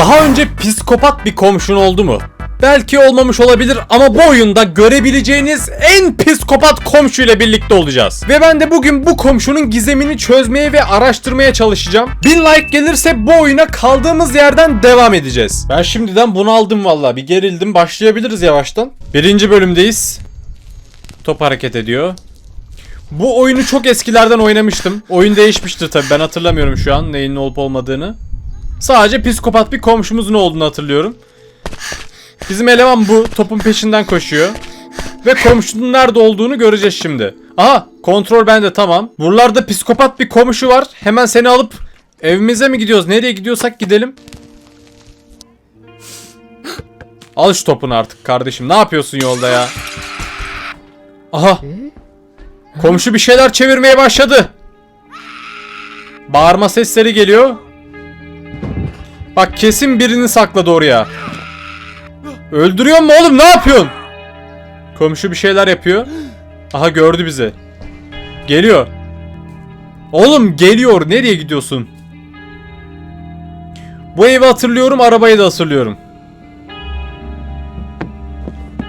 Daha önce psikopat bir komşun oldu mu? Belki olmamış olabilir ama bu oyunda görebileceğiniz en psikopat komşuyla birlikte olacağız. Ve ben de bugün bu komşunun gizemini çözmeye ve araştırmaya çalışacağım. 1000 like gelirse bu oyuna kaldığımız yerden devam edeceğiz. Ben şimdiden bunu aldım valla. Bir gerildim. Başlayabiliriz yavaştan. Birinci bölümdeyiz. Top hareket ediyor. Bu oyunu çok eskilerden oynamıştım. Oyun değişmiştir tabi ben hatırlamıyorum şu an neyin olup olmadığını. Sadece psikopat bir komşumuzun olduğunu hatırlıyorum. Bizim eleman bu topun peşinden koşuyor. Ve komşunun nerede olduğunu göreceğiz şimdi. Aha kontrol bende tamam. Buralarda psikopat bir komşu var. Hemen seni alıp evimize mi gidiyoruz? Nereye gidiyorsak gidelim. Al şu topunu artık kardeşim. Ne yapıyorsun yolda ya? Aha. Komşu bir şeyler çevirmeye başladı. Bağırma sesleri geliyor. Bak kesin birini sakladı oraya. Öldürüyor mu oğlum ne yapıyorsun? Komşu bir şeyler yapıyor. Aha gördü bizi. Geliyor. Oğlum geliyor. Nereye gidiyorsun? Bu evi hatırlıyorum, arabayı da hatırlıyorum.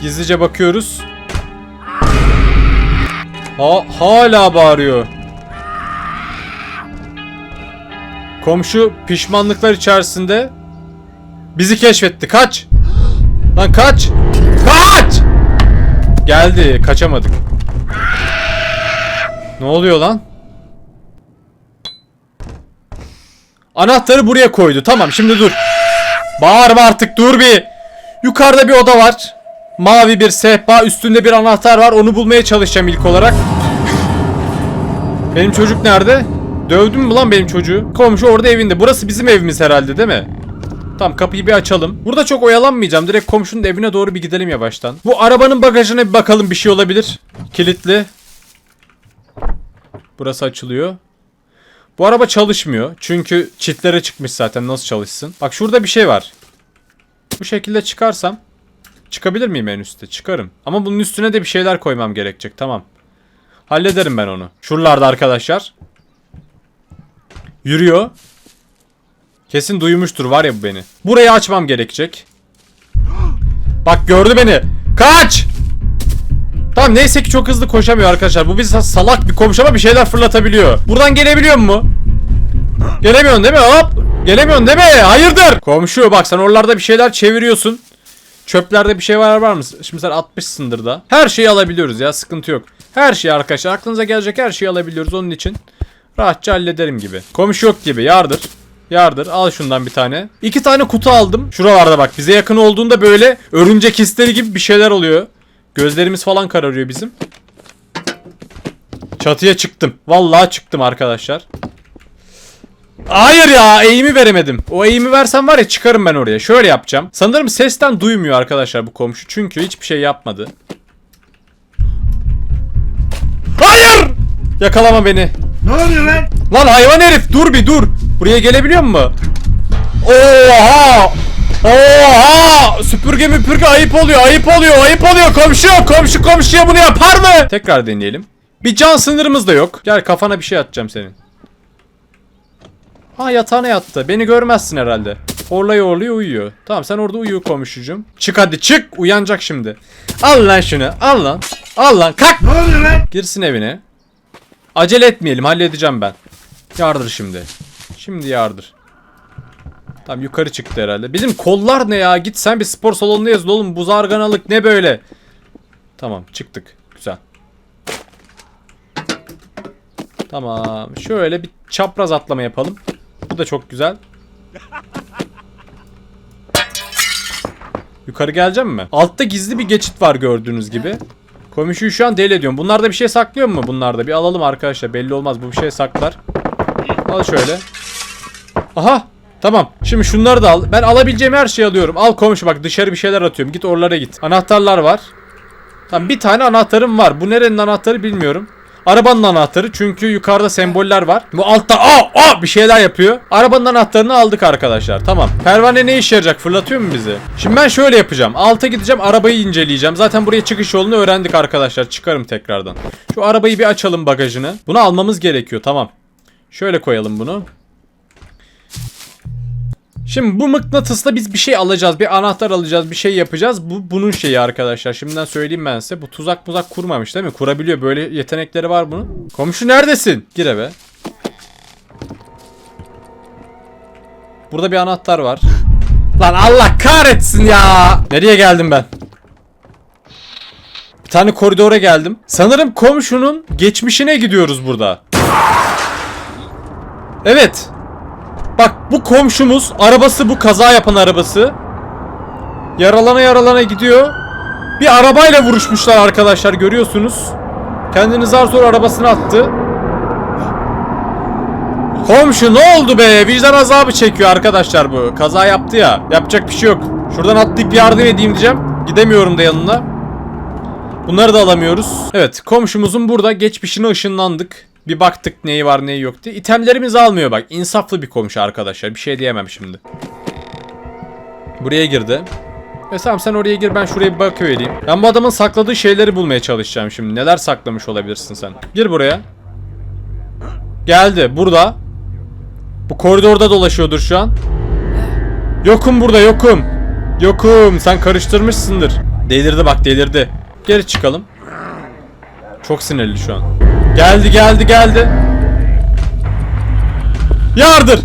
Gizlice bakıyoruz. Ha hala bağırıyor. Komşu pişmanlıklar içerisinde bizi keşfetti. Kaç! Lan kaç! Kaç! Geldi, kaçamadık. Ne oluyor lan? Anahtarı buraya koydu. Tamam, şimdi dur. Bağırma artık, dur bir. Yukarıda bir oda var. Mavi bir sehpa, üstünde bir anahtar var. Onu bulmaya çalışacağım ilk olarak. Benim çocuk nerede? Dövdün mü lan benim çocuğu? Komşu orada evinde. Burası bizim evimiz herhalde değil mi? Tamam kapıyı bir açalım. Burada çok oyalanmayacağım. Direkt komşunun evine doğru bir gidelim yavaştan. Bu arabanın bagajına bir bakalım bir şey olabilir. Kilitli. Burası açılıyor. Bu araba çalışmıyor. Çünkü çitlere çıkmış zaten. Nasıl çalışsın? Bak şurada bir şey var. Bu şekilde çıkarsam çıkabilir miyim en üstte? Çıkarım. Ama bunun üstüne de bir şeyler koymam gerekecek. Tamam. Hallederim ben onu. Şuralarda arkadaşlar. Yürüyor. Kesin duymuştur var ya bu beni. Burayı açmam gerekecek. Bak gördü beni. Kaç! Tamam neyse ki çok hızlı koşamıyor arkadaşlar. Bu bir salak bir komşu ama bir şeyler fırlatabiliyor. Buradan gelebiliyor mu? Gelemiyorsun değil mi? Hop! Gelemiyorsun değil mi? Hayırdır? Komşu bak sen oralarda bir şeyler çeviriyorsun. Çöplerde bir şey var var mı? Şimdi sen atmışsındır da. Her şeyi alabiliyoruz ya sıkıntı yok. Her şeyi arkadaşlar aklınıza gelecek her şeyi alabiliyoruz onun için. Rahatça hallederim gibi. Komşu yok gibi yardır. Yardır al şundan bir tane. İki tane kutu aldım. Şuralarda bak bize yakın olduğunda böyle örümcek hisleri gibi bir şeyler oluyor. Gözlerimiz falan kararıyor bizim. Çatıya çıktım. Vallahi çıktım arkadaşlar. Hayır ya eğimi veremedim. O eğimi versem var ya çıkarım ben oraya. Şöyle yapacağım. Sanırım sesten duymuyor arkadaşlar bu komşu. Çünkü hiçbir şey yapmadı. Hayır! Yakalama beni. Ne oluyor lan? Lan hayvan herif dur bir dur. Buraya gelebiliyor mu? Oha! Oha! Süpürge müpürge ayıp oluyor, ayıp oluyor, ayıp oluyor. Komşu, komşu komşuya bunu yapar mı? Tekrar deneyelim. Bir can sınırımız da yok. Gel kafana bir şey atacağım senin. Ha yatağına yattı. Beni görmezsin herhalde. Horlaya horlaya uyuyor. Tamam sen orada uyu komşucum. Çık hadi çık. Uyanacak şimdi. Al lan şunu. Al lan. Al lan. Kalk. Ne oluyor lan? Girsin evine. Acele etmeyelim halledeceğim ben. Yardır şimdi. Şimdi yardır. Tamam yukarı çıktı herhalde. Bizim kollar ne ya? Git sen bir spor salonuna yazıl oğlum. Bu zarganalık ne böyle? Tamam çıktık. Güzel. Tamam. Şöyle bir çapraz atlama yapalım. Bu da çok güzel. Yukarı geleceğim mi? Altta gizli bir geçit var gördüğünüz gibi. Komşuyu şu an deli ediyorum. Bunlarda bir şey saklıyor mu bunlarda? Bir alalım arkadaşlar. Belli olmaz. Bu bir şey saklar. Al şöyle. Aha. Tamam. Şimdi şunları da al. Ben alabileceğim her şeyi alıyorum. Al komşu bak dışarı bir şeyler atıyorum. Git oralara git. Anahtarlar var. Tamam bir tane anahtarım var. Bu nerenin anahtarı bilmiyorum. Arabanın anahtarı çünkü yukarıda semboller var. Bu altta aa, aa bir şeyler yapıyor. Arabanın anahtarını aldık arkadaşlar. Tamam. Pervane ne işe yarayacak? Fırlatıyor mu bizi? Şimdi ben şöyle yapacağım. Alta gideceğim. Arabayı inceleyeceğim. Zaten buraya çıkış yolunu öğrendik arkadaşlar. Çıkarım tekrardan. Şu arabayı bir açalım bagajını. Bunu almamız gerekiyor. Tamam. Şöyle koyalım bunu. Şimdi bu mıknatısla biz bir şey alacağız. Bir anahtar alacağız. Bir şey yapacağız. Bu bunun şeyi arkadaşlar. Şimdiden söyleyeyim ben size. Bu tuzak muzak kurmamış değil mi? Kurabiliyor. Böyle yetenekleri var bunun. Komşu neredesin? Gir eve. Burada bir anahtar var. Lan Allah kahretsin ya. Nereye geldim ben? Bir tane koridora geldim. Sanırım komşunun geçmişine gidiyoruz burada. Evet. Bak bu komşumuz arabası bu kaza yapan arabası. Yaralana yaralana gidiyor. Bir arabayla vuruşmuşlar arkadaşlar görüyorsunuz. Kendini zar zor arabasına attı. Komşu ne oldu be? Vicdan azabı çekiyor arkadaşlar bu. Kaza yaptı ya. Yapacak bir şey yok. Şuradan atlayıp yardım edeyim diyeceğim. Gidemiyorum da yanına. Bunları da alamıyoruz. Evet komşumuzun burada geçmişine ışınlandık. Bir baktık neyi var neyi yok diye. İtemlerimizi almıyor bak. İnsaflı bir komşu arkadaşlar. Bir şey diyemem şimdi. Buraya girdi. E tamam sen oraya gir ben şuraya bir bakıvereyim. Ben bu adamın sakladığı şeyleri bulmaya çalışacağım şimdi. Neler saklamış olabilirsin sen? Gir buraya. Geldi burada. Bu koridorda dolaşıyordur şu an. Yokum burada yokum. Yokum sen karıştırmışsındır. Delirdi bak delirdi. Geri çıkalım. Çok sinirli şu an. Geldi geldi geldi. Yardır.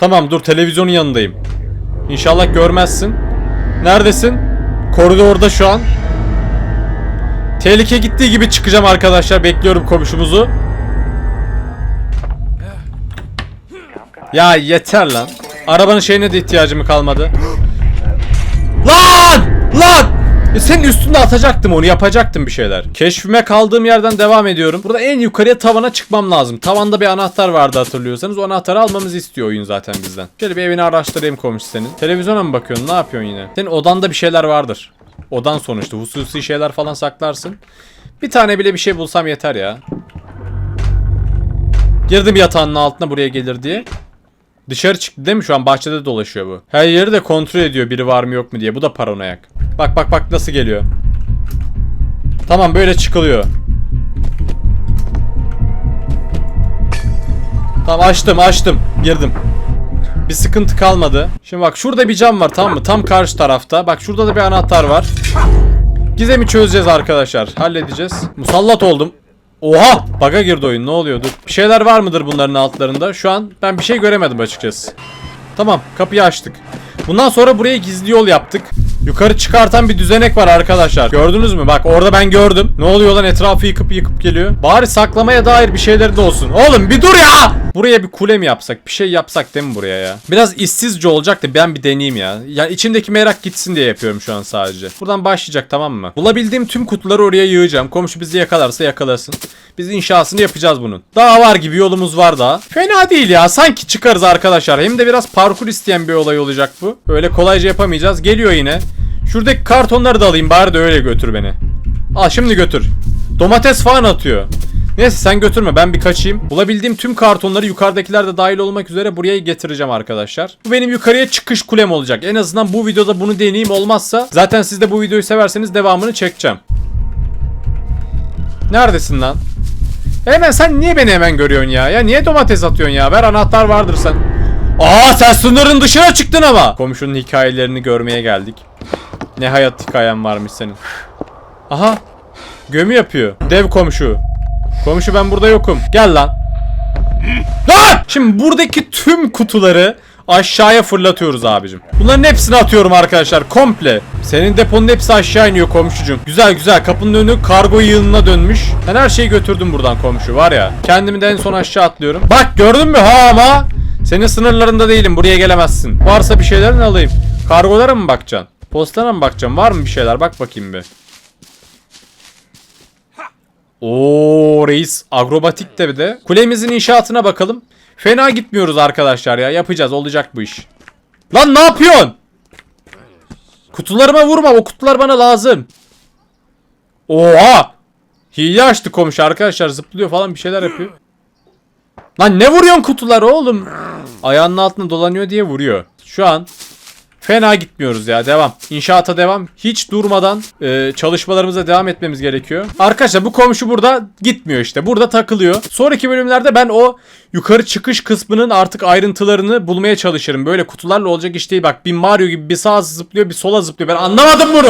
Tamam dur televizyonun yanındayım. İnşallah görmezsin. Neredesin? Koridorda şu an. Tehlike gittiği gibi çıkacağım arkadaşlar. Bekliyorum komşumuzu. Ya yeter lan. Arabanın şeyine de ihtiyacım kalmadı. Lan! Lan! E senin üstünde atacaktım onu yapacaktım bir şeyler. Keşfime kaldığım yerden devam ediyorum. Burada en yukarıya tavana çıkmam lazım. Tavanda bir anahtar vardı hatırlıyorsanız. O anahtarı almamızı istiyor oyun zaten bizden. Şöyle bir evini araştırayım komşu senin. Televizyona mı bakıyorsun ne yapıyorsun yine? Senin odanda bir şeyler vardır. Odan sonuçta hususi şeyler falan saklarsın. Bir tane bile bir şey bulsam yeter ya. Girdim yatağının altına buraya gelir diye. Dışarı çıktı değil mi? Şu an bahçede dolaşıyor bu. Her yeri de kontrol ediyor biri var mı yok mu diye. Bu da paranoyak. Bak bak bak nasıl geliyor. Tamam böyle çıkılıyor. Tamam açtım açtım. Girdim. Bir sıkıntı kalmadı. Şimdi bak şurada bir cam var tamam mı? Tam karşı tarafta. Bak şurada da bir anahtar var. Gizemi çözeceğiz arkadaşlar. Halledeceğiz. Musallat oldum. Oha! Baga girdi oyun. Ne oluyor? Dur. Bir şeyler var mıdır bunların altlarında? Şu an ben bir şey göremedim açıkçası. Tamam, kapıyı açtık. Bundan sonra buraya gizli yol yaptık. Yukarı çıkartan bir düzenek var arkadaşlar. Gördünüz mü? Bak orada ben gördüm. Ne oluyor lan etrafı yıkıp yıkıp geliyor. Bari saklamaya dair bir şeyleri de olsun. Oğlum bir dur ya! Buraya bir kule mi yapsak? Bir şey yapsak değil mi buraya ya? Biraz işsizce olacak da ben bir deneyeyim ya. Yani içimdeki merak gitsin diye yapıyorum şu an sadece. Buradan başlayacak tamam mı? Bulabildiğim tüm kutuları oraya yığacağım. Komşu bizi yakalarsa yakalasın. Biz inşasını yapacağız bunun. Daha var gibi yolumuz var daha. Fena değil ya. Sanki çıkarız arkadaşlar. Hem de biraz parkur isteyen bir olay olacak bu. Öyle kolayca yapamayacağız. Geliyor yine. Şuradaki kartonları da alayım bari de öyle götür beni. Al şimdi götür. Domates falan atıyor. Neyse sen götürme ben bir kaçayım. Bulabildiğim tüm kartonları yukarıdakiler de dahil olmak üzere buraya getireceğim arkadaşlar. Bu benim yukarıya çıkış kulem olacak. En azından bu videoda bunu deneyeyim olmazsa zaten siz de bu videoyu severseniz devamını çekeceğim. Neredesin lan? Hemen sen niye beni hemen görüyorsun ya? Ya niye domates atıyorsun ya? Ver anahtar vardır sen. Aa sen sınırın dışına çıktın ama. Komşunun hikayelerini görmeye geldik. Ne hayat hikayen varmış senin. Aha. Gömü yapıyor. Dev komşu. Komşu ben burada yokum. Gel lan. Lan! Şimdi buradaki tüm kutuları aşağıya fırlatıyoruz abicim. Bunların hepsini atıyorum arkadaşlar komple. Senin deponun hepsi aşağı iniyor komşucum. Güzel güzel kapının önü kargo yığınına dönmüş. Ben her şeyi götürdüm buradan komşu var ya. Kendimi de en son aşağı atlıyorum. Bak gördün mü ha ama. Senin sınırlarında değilim buraya gelemezsin. Varsa bir şeylerini alayım. Kargolara mı bakacaksın? Postana mı bakacaksın? Var mı bir şeyler? Bak bakayım bir. Oo reis agrobatik de bir de. Kulemizin inşaatına bakalım. Fena gitmiyoruz arkadaşlar ya. Yapacağız olacak bu iş. Lan ne yapıyorsun? Kutularıma vurma. O kutular bana lazım. Oha! Hile açtı komşu arkadaşlar. Zıplıyor falan bir şeyler yapıyor. Lan ne vuruyorsun kutuları oğlum? Ayağının altına dolanıyor diye vuruyor. Şu an Fena gitmiyoruz ya devam. İnşaata devam. Hiç durmadan e, çalışmalarımıza devam etmemiz gerekiyor. Arkadaşlar bu komşu burada gitmiyor işte. Burada takılıyor. Sonraki bölümlerde ben o yukarı çıkış kısmının artık ayrıntılarını bulmaya çalışırım. Böyle kutularla olacak iş değil. Bak bir Mario gibi bir sağa zıplıyor bir sola zıplıyor. Ben anlamadım bunu.